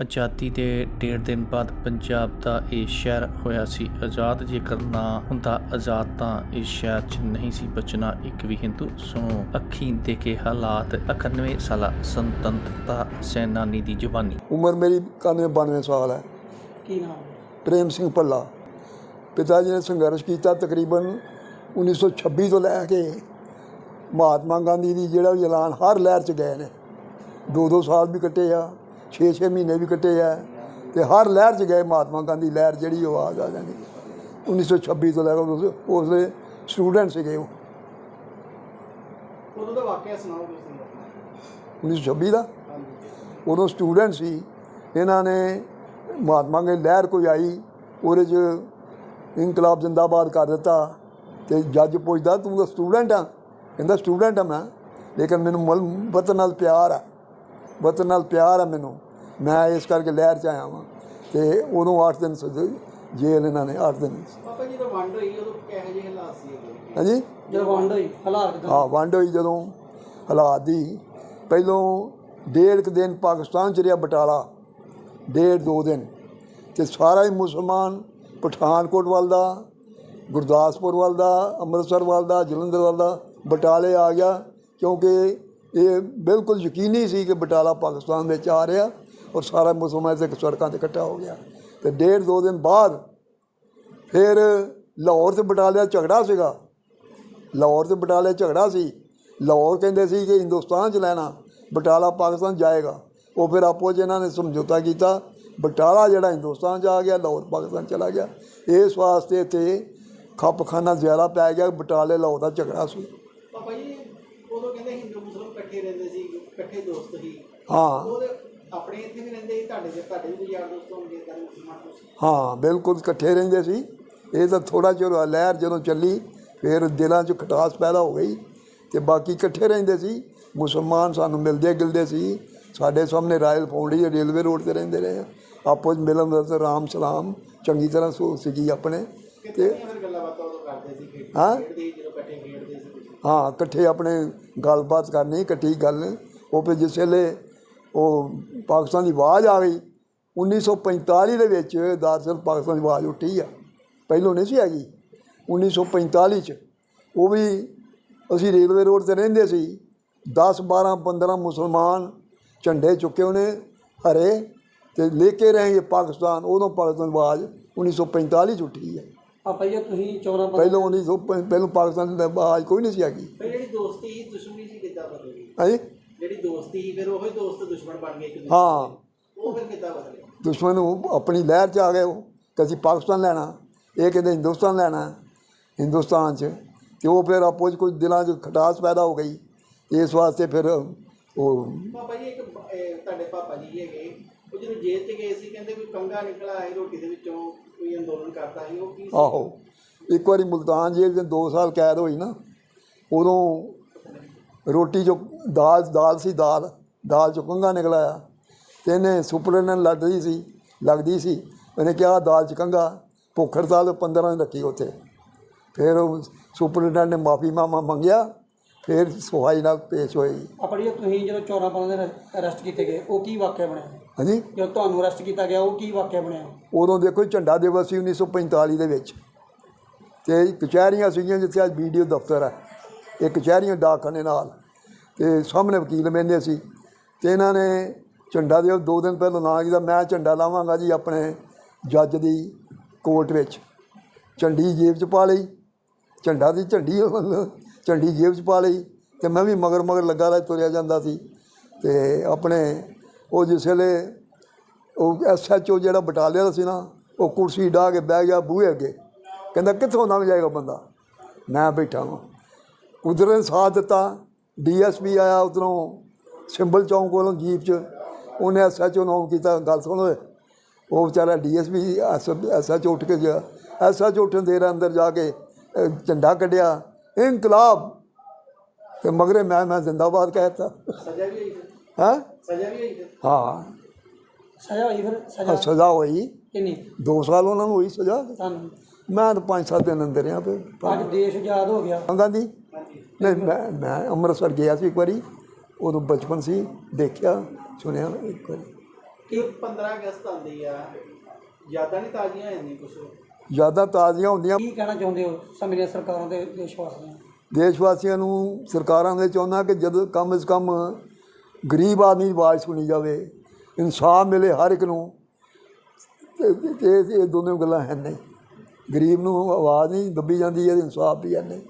ਆਜ਼ਾਦੀ ਦੇ ਡੇਢ ਦਿਨ ਬਾਅਦ ਪੰਜਾਬ ਦਾ ਇਹ ਸ਼ਹਿਰ ਹੋਇਆ ਸੀ। ਆਜ਼ਾਦ ਜੇਕਰ ਨਾ ਹੁੰਦਾ ਆਜ਼ਾਦ ਤਾਂ ਇਸ ਸ਼ਹਿਰ 'ਚ ਨਹੀਂ ਸੀ ਬਚਣਾ। ਇੱਕ ਵੀ ਹਿੰਦੂ ਸੁਣੋ ਅੱਖੀਂ ਦੇਖੇ ਹਾਲਾਤ 91 ਸਾਲਾ ਸੁਤੰਤਰਤਾ ਸੈਨਾਨੀ ਦੀ ਜ਼ੁਬਾਨੀ ਉਮਰ ਮੇਰੀ 91 92 ਸਾਲ ਹੈ। ਕੀ ਨਾਮ? ਪ੍ਰੇਮ ਸਿੰਘ ਭੱਲਾ। ਪਿਤਾ ਜੀ ਨੇ ਸੰਘਰਸ਼ ਕੀਤਾ ਤਕਰੀਬਨ 1926 ਤੋਂ ਲੈ ਕੇ ਮਹਾਤਮਾ ਗਾਂਧੀ ਦੀ ਜਿਹੜਾ ਵੀ ਐਲਾਨ ਹਰ ਲਹਿਰ ਚ ਗਏ ਨੇ। ਦੋ ਦੋ ਸਾਲ ਵੀ ਕੱਟੇ ਆ। 6-6 ਮਹੀਨੇ ਵੀ ਕੱਟੇ ਆ ਤੇ ਹਰ ਲਹਿਰ ਚ ਗਏ ਮਹਾਤਮਾ ਗਾਂਧੀ ਲਹਿਰ ਜਿਹੜੀ ਉਹ ਆ ਜਾਂਦੀ। 1926 ਤੋਂ ਲੈ ਕੇ ਉਸ- ਦੇ ਸਟੂਡੈਂਟ ਸੀਗੇ ਉਹ। ਉਦੋਂ ਦਾ ਵਾਕਿਆ ਸੁਣਾਓ ਤੁਸੀਂ 1926 ਦਾ? ਉਦੋਂ ਸਟੂਡੈਂਟ ਸੀ ਇਹਨਾਂ ਨੇ ਮਹਾਤਮਾ ਗਾਂਧੀ ਲਹਿਰ ਕੋਈ ਆਈ ਉਹਦੇ 'ਚ ਇਨਕਲਾਬ ਜਿੰਦਾਬਾਦ ਕਰ ਦਿੱਤਾ ਤੇ ਜੱਜ ਪੁੱਛਦਾ ਤੂੰ ਤਾਂ ਸਟੂਡੈਂਟ ਆ? ਕਹਿੰਦਾ ਸਟੂਡੈਂਟ ਆ ਮੈਂ ਲੇਕਿਨ ਮੈਨੂੰ ਮਲ ਵਤਨ ਨਾਲ ਪਿਆਰ ਆ। ਵਤਨ ਨਾਲ ਪਿਆਰ ਆ ਮੈਨੂੰ। ਮੈਂ ਇਸ ਕਰਕੇ ਲਹਿਰ 'ਚ ਆਇਆ ਵਾਂ ਤੇ ਉਦੋਂ 8 ਦਿਨ ਸਜ਼ਾ ਜੇਲ੍ਹ ਇਹਨਾਂ ਨੇ 8 ਦਿਨ ਪਾਪਾ ਜੀ ਜਦੋਂ ਵੰਡ ਹੋਈ ਉਦੋਂ ਕਿਹੋ ਜਿਹੇ ਹਾਲਾਤ ਸੀ? ਹਾਂਜੀ? ਜਦੋਂ ਵੰਡ ਹੋਈ ਹਾਲਾਤ ਹਾਂ ਵੰਡ ਹੋਈ ਜਦੋਂ ਹਾਲਾਤ ਦੀ। ਪਹਿਲੋਂ ਡੇਢ ਕੁ ਦਿਨ ਪਾਕਿਸਤਾਨ ਚ ਰਿਹਾ ਬਟਾਲਾ ਡੇਢ ਦੋ ਦਿਨ। ਤੇ ਸਾਰਾ ਹੀ ਮੁਸਲਮਾਨ ਪਠਾਨਕੋਟ ਵੱਲ ਦਾ ਗੁਰਦਾਸਪੁਰ ਵੱਲ ਦਾ ਅੰਮ੍ਰਿਤਸਰ ਵੱਲ ਦਾ ਜਲੰਧਰ ਵੱਲ ਦਾ ਬਟਾਲੇ ਆ ਗਿਆ। ਕਿਉਂਕਿ ਇਹ ਬਿਲਕੁਲ ਯਕੀਨੀ ਸੀ ਕਿ ਬਟਾਲਾ ਪਾਕਿਸਤਾਨ ਵਿੱਚ ਆ ਰਿਹਾ। ਔਰ ਸਾਰਾ ਮੁਸਲਮਾਨ ਇੱਥੇ ਸੜਕਾਂ ਤੇ ਇਕੱਠਾ ਹੋ ਗਿਆ। ਤੇ ਡੇਢ ਦੋ ਦਿਨ ਬਾਅਦ ਫਿਰ ਲਾਹੌਰ ਤੇ ਬਟਾਲੇ ਦਾ ਝਗੜਾ ਸੀਗਾ। ਲਾਹੌਰ ਤੇ ਬਟਾਲੇ ਝਗੜਾ ਸੀ। ਲਾਹੌਰ ਕਹਿੰਦੇ ਸੀ ਕਿ ਹਿੰਦੁਸਤਾਨ ਚ ਲੈਣਾ ਬਟਾਲਾ ਪਾਕਿਸਤਾਨ ਜਾਏਗਾ। ਉਹ ਫਿਰ ਆਪੋ 'ਚ ਇਹਨਾਂ ਨੇ ਸਮਝੌਤਾ ਕੀਤਾ। ਬਟਾਲਾ ਜਿਹੜਾ ਹਿੰਦੁਸਤਾਨ ਚ ਆ ਗਿਆ ਲਾਹੌਰ ਪਾਕਿਸਤਾਨ ਚਲਾ ਗਿਆ। ਇਸ ਵਾਸਤੇ ਤੇ ਖੱਪਖਾਨਾ ਜ਼ਿਆਦਾ ਪੈ ਗਿਆ ਬਟਾਲੇ ਲਾਹੌਰ ਦਾ ਝਗੜਾ ਸੀ। ਪਾਪਾ ਜੀ ਉਦੋਂ ਕਹਿੰਦੇ ਹਿੰਦੂ ਮੁਸਲਮਾਨ ਇਕੱਠੇ ਰਹਿੰਦੇ ਸੀ ਇਕੱਠੇ ਦੋਸਤ ਸੀ। ਹਾਂ। ਆਪਣੇ ਇੱਥੇ ਵੀ ਰਹਿੰਦੇ ਸੀ ਤੁਹਾਡੇ ਦੇ ਤੁਹਾਡੇ ਵੀ ਯਾਰ ਦੋਸਤ ਹੋਣਗੇ ਤਾਂ ਮੁਸਲਮਾਨ ਤੁਸੀਂ ਹਾਂ ਬਿਲਕੁਲ ਇਕੱਠੇ ਰਹਿੰਦੇ ਸੀ। ਇਹ ਤਾਂ ਥੋੜਾ ਹੋਇਆ, ਲਹਿਰ ਜਦੋਂ ਚੱਲੀ ਫਿਰ ਦਿਲਾਂ 'ਚ ਖਟਾਸ ਪੈਦਾ ਹੋ ਗਈ ਤੇ ਬਾਕੀ ਇਕੱਠੇ ਰਹਿੰਦੇ ਸੀ। ਮੁਸਲਮਾਨ ਸਾਨੂੰ ਮਿਲਦੇ ਗਿਲਦੇ ਸੀ। ਸਾਡੇ ਸਾਹਮਣੇ ਰਾਇਲ ਫੌਂਡੀ ਰੇਲਵੇ ਰੋਡ ਤੇ ਰਹਿੰਦੇ ਰਹੇ। ਆਪੋ ਵਿੱਚ ਮਿਲਣ ਦਾ ਤੇ ਰਾਮ ਸਲਾਮ ਚੰਗੀ ਤਰ੍ਹਾਂ ਸੋ ਸੀਗੀ ਆਪਣੇ ਤੇ ਹਾਂ? ਹਾਂ ਇਕੱਠੇ ਆਪਣੇ ਗੱਲਬਾਤ ਕਰਨੀ ਇਕੱਠੀ ਗੱਲ। ਉਹ ਫਿਰ ਜਿਸ ਵੇਲੇ ਉਹ ਪਾਕਿਸਤਾਨ ਦੀ ਆਵਾਜ਼ ਆ ਗਈ। 1945 ਦੇ ਵਿੱਚ ਦਰਅਸਲ ਪਾਕਿਸਤਾਨ ਦੀ ਆਵਾਜ਼ ਉੱਠੀ ਆ। ਪਹਿਲੋਂ ਨਹੀਂ ਸੀ ਹੈਗੀ। 1945 ਚ ਉਹ ਵੀ ਅਸੀਂ ਰੇਲਵੇ ਰੋਡ ਤੇ ਰਹਿੰਦੇ ਸੀ। 10 12 15 ਮੁਸਲਮਾਨ ਝੰਡੇ ਚੁੱਕੇ ਉਹਨੇ ਹਰੇ ਤੇ ਲੈ ਕੇ ਰਹੇ ਪਾਕਿਸਤਾਨ। ਉਦੋਂ ਪਾਕਿਸਤਾਨ ਦੀ ਆਵਾਜ਼ 1945 ਚ ਉੱਠੀ ਹੈ ਪਾਪਾ ਜੀ ਤੁਸੀਂ 14 ਪਹਿਲੋਂ 1900 ਪਹਿਲੋਂ ਪਾਕਿਸਤਾਨ ਦੀ ਆਵਾਜ਼ ਕੋਈ ਨਹੀਂ ਸੀ ਹੈਗੀ। ਜਿਹੜੀ ਦੋਸਤੀ ਸੀ ਦੁਸ਼ਮਣੀ ਸੀ ਕਿੱਦਾਂ ਬਦਲੀ ਹਾਂਜੀ ਜਿਹੜੀ ਦੋਸਤੀ ਸੀ ਫਿਰ ਉਹੀ ਦੋਸਤ ਦੁਸ਼ਮਣ ਬਣ ਗਏ ਇੱਕ ਦੂਜੇ ਹਾਂ। ਦੇ। ਉਹ ਫਿਰ ਕਿੱਦਾਂ ਬਦਲੇ? ਦੁਸ਼ਮਣ ਉਹ ਆਪਣੀ ਲਹਿਰ 'ਚ ਆ ਗਏ ਉਹ ਕਿ ਅਸੀਂ ਪਾਕਿਸਤਾਨ ਲੈਣਾ ਇਹ ਕਹਿੰਦੇ ਹਿੰਦੁਸਤਾਨ ਲੈਣਾ ਹਿੰਦੁਸਤਾਨ 'ਚ। ਤੇ ਉਹ ਫਿਰ ਆਪੋ 'ਚ ਕੁਝ ਦਿਲਾਂ 'ਚ ਖਟਾਸ ਪੈਦਾ ਹੋ ਗਈ। ਇਸ ਵਾਸਤੇ ਫਿਰ ਉਹ ਪਾਪਾ ਜੀ ਇੱਕ ਬ- ਇਹ ਤੁਹਾਡੇ ਪਾਪਾ ਜੀ ਹੈਗੇ ਉਹ ਜਦੋਂ ਜੇਲ੍ਹ 'ਚ ਗਏ ਸੀ ਕਹਿੰਦੇ ਵੀ ਕੰਗਾ ਨਿਕਲ ਸੀ ਰੋਟੀ ਦੇ ਵਿੱਚੋਂ ਕੋਈ ਅੰਦੋਲਨ ਕਰਦਾ ਸੀ ਉਹ ਕੀ ਸੀ? ਆਹੋ। ਇੱਕ ਵਾਰੀ ਮੁਲਤਾਨ ਜੇਲ੍ਹ ਦੇ 2 ਸਾਲ ਕੈਦ ਹੋਈ ਨਾ ਉਦੋਂ ਰੋਟੀ ਜੋ ਦਾਲ ਦਾਲ ਸੀ ਦਾਲ ਦਾਲ ਚੋਂ ਕੰਗਾ ਨਿਕਲ ਆਇਆ। ਤੇ ਇਹਨੇ ਸੁਪਰਡੈਂਟ ਲੜਦੀ ਸੀ ਲੱਗਦੀ ਸੀ। ਉਹਨੇ ਕਿਹਾ ਦਾਲ ਚ ਕੰਗਾ ਭੁੱਖ ਹੜਤਾਲ 15 ਦਿਨ ਰੱਖੀ ਉੱਥੇ। ਫਿਰ ਉਹ ਸੁਪਰਡੈਂਟ ਨੇ ਮਾਫੀ ਮਾਮਾ ਮੰਗਿਆ। ਫਿਰ ਸਫ਼ਾਈ ਨਾਲ ਪੇਸ਼ ਹੋਈ ਆਪਣੀ ਤੁਸੀਂ ਜਦੋਂ 14 ਬੰਦੇ ਦੇ ਅਰੈਸਟ ਕੀਤੇ ਗਏ ਉਹ ਕੀ ਵਾਕਿਆ ਬਣਿਆ? ਹਾਂਜੀ? ਜਦੋਂ ਤੁਹਾਨੂੰ ਅਰੈਸਟ ਕੀਤਾ ਗਿਆ ਉਹ ਕੀ ਵਾਕਿਆ ਬਣਿਆ? ਉਦੋਂ ਦੇਖੋ ਝੰਡਾ ਦਿਵਸ ਸੀ 1945 ਦੇ ਵਿੱਚ। ਤੇ ਕਚਹਿਰੀਆਂ ਸੀਗੀਆਂ ਜਿੱਥੇ ਅੱਜ ਵੀਡੀਓ ਦਫ਼ਤਰ ਹੈ। ਇਹ ਕਚਹਿਰੀਆਂ ਡਾਕਖਾਨੇ ਨਾਲ ਤੇ ਸਾਹਮਣੇ ਵਕੀਲ ਬਹਿੰਦੇ ਸੀ ਤੇ ਇਹਨਾਂ ਨੇ ਝੰਡਾ ਦਿਵਸ ਦੋ ਦਿਨ ਪਹਿਲਾਂ ਨਾਂ ਕੀਤਾ, ਮੈਂ ਝੰਡਾ ਲਾਵਾਂਗਾ ਜੀ ਆਪਣੇ ਜੱਜ ਦੀ ਕੋਰਟ ਵਿੱਚ। ਝੰਡੀ ਜੇਬ 'ਚ ਪਾ ਲਈ, ਝੰਡਾ ਦੀ ਝੰਡੀ ਝੰਡੀ ਜੇਬ 'ਚ ਪਾ ਲਈ ਤੇ ਮੈਂ ਵੀ ਮਗਰ ਮਗਰ ਲੱਗਾ ਰਿਹਾ ਤੁਰਿਆ ਜਾਂਦਾ ਸੀ ਤੇ ਆਪਣੇ ਉਹ ਜਿਸ ਵੇਲੇ ਉਹ ਐਸਐਚਓ ਜਿਹੜਾ ਬਟਾਲੀਆ ਦਾ ਸੀ ਨਾ, ਉਹ ਕੁਰਸੀ ਢਾਹ ਕੇ ਬਹਿ ਗਿਆ ਬੂਹੇ ਅੱਗੇ। ਕਹਿੰਦਾ, ਕਿੱਥੋਂ ਲੰਘ ਜਾਏਗਾ ਬੰਦਾ? ਮੈਂ ਬੈਠਾ ਹਾਂ ਉਧਰ ਸਾਥ ਦਿੱਤਾ ਡੀਐਸਪੀ ਆਇਆ ਉਧਰੋਂ ਸਿੰਬਲ ਚੌਂਕ ਕੋਲੋਂ ਜੀਪ 'ਚ ਉਹਨੇ ਐਸਐਚਓ ਨੂੰ ਕੀਤਾ ਗੱਲ ਸੁਣ ਉਹ ਵਿਚਾਰਾ ਡੀਐਸਪੀ ਐਸਐਚਓ ਉੱਠ ਕੇ ਗਿਆ। ਐਸਐਚਓ ਉੱਠਣ ਦੇ ਅੰਦਰ ਜਾ ਕੇ ਝੰਡਾ ਕੱਢਿਆ ਇਨਕਲਾਬ। ਤੇ ਮਗਰੇ ਮੈਂ ਮੈਂ ਜ਼ਿੰਦਾਬਾਦ ਕਹਿਤਾ ਸਜ਼ਾ ਵੀ ਹੋਈ ਹਾਂ? ਸਜ਼ਾ ਵੀ ਹੋਈ ਹਾਂ। ਸਜ਼ਾ ਹੋਈ ਫਿਰ? ਸਜ਼ਾ? ਸਜ਼ਾ ਹੋਈ। ਕਿੰਨੀ? 2 ਸਾਲ ਉਹਨਾਂ ਨੂੰ ਹੋਈ ਸਜ਼ਾ। ਤੁਹਾਨੂੰ? ਮੈਂ ਤਾਂ 5-7 ਦਿਨ ਅੰਦਰ ਰਿਹਾ ਫਿਰ। ਅੱਜ ਦੇਸ਼ ਆਜ਼ਾਦ ਹੋ ਗਿਆ। ਹਾਂਜੀ ਨਹੀਂ ਮੈਂ ਮੈਂ ਅੰਮ੍ਰਿਤਸਰ ਗਿਆ ਸੀ ਇੱਕ ਵਾਰੀ ਉਦੋਂ ਬਚਪਨ ਸੀ ਦੇਖਿਆ ਸੁਣਿਆ ਇੱਕ ਵਾਰੀ। ਕਿ 15 ਅਗਸਤ ਆਉਂਦੀ ਆ ਯਾਦਾਂ ਨਹੀਂ ਤਾਜ਼ੀਆਂ ਹੋ ਜਾਂਦੀਆਂ ਕੁਝ ਯਾਦਾਂ ਤਾਜ਼ੀਆਂ ਹੁੰਦੀਆਂ। ਕੀ ਕਹਿਣਾ ਚਾਹੁੰਦੇ ਹੋ ਸਮੇਂ ਸਰਕਾਰਾਂ ਦੇ ਦੇਸ਼ ਵਾਸੀਆਂ ਨੂੰ? ਦੇਸ਼ ਵਾਸੀਆਂ ਨੂੰ ਸਰਕਾਰਾਂ ਦੇ ਚਾਹੁੰਦਾ ਕਿ ਜਦੋਂ ਕਮ ਸੇ ਕਮ ਗਰੀਬ ਆਦਮੀ ਦੀ ਆਵਾਜ਼ ਸੁਣੀ ਜਾਵੇ ਇਨਸਾਫ ਮਿਲੇ ਹਰ ਇੱਕ ਨੂੰ ਤੇ ਇਹ ਦੋਨੋਂ ਗੱਲਾਂ ਹੈ ਨਹੀਂ। ਗਰੀਬ ਨੂੰ ਆਵਾਜ਼ ਨਹੀਂ ਦੱਬੀ ਜਾਂਦੀ ਹੈ ਇਨਸਾਫ ਵੀ ਹੈ ਨਹੀਂ।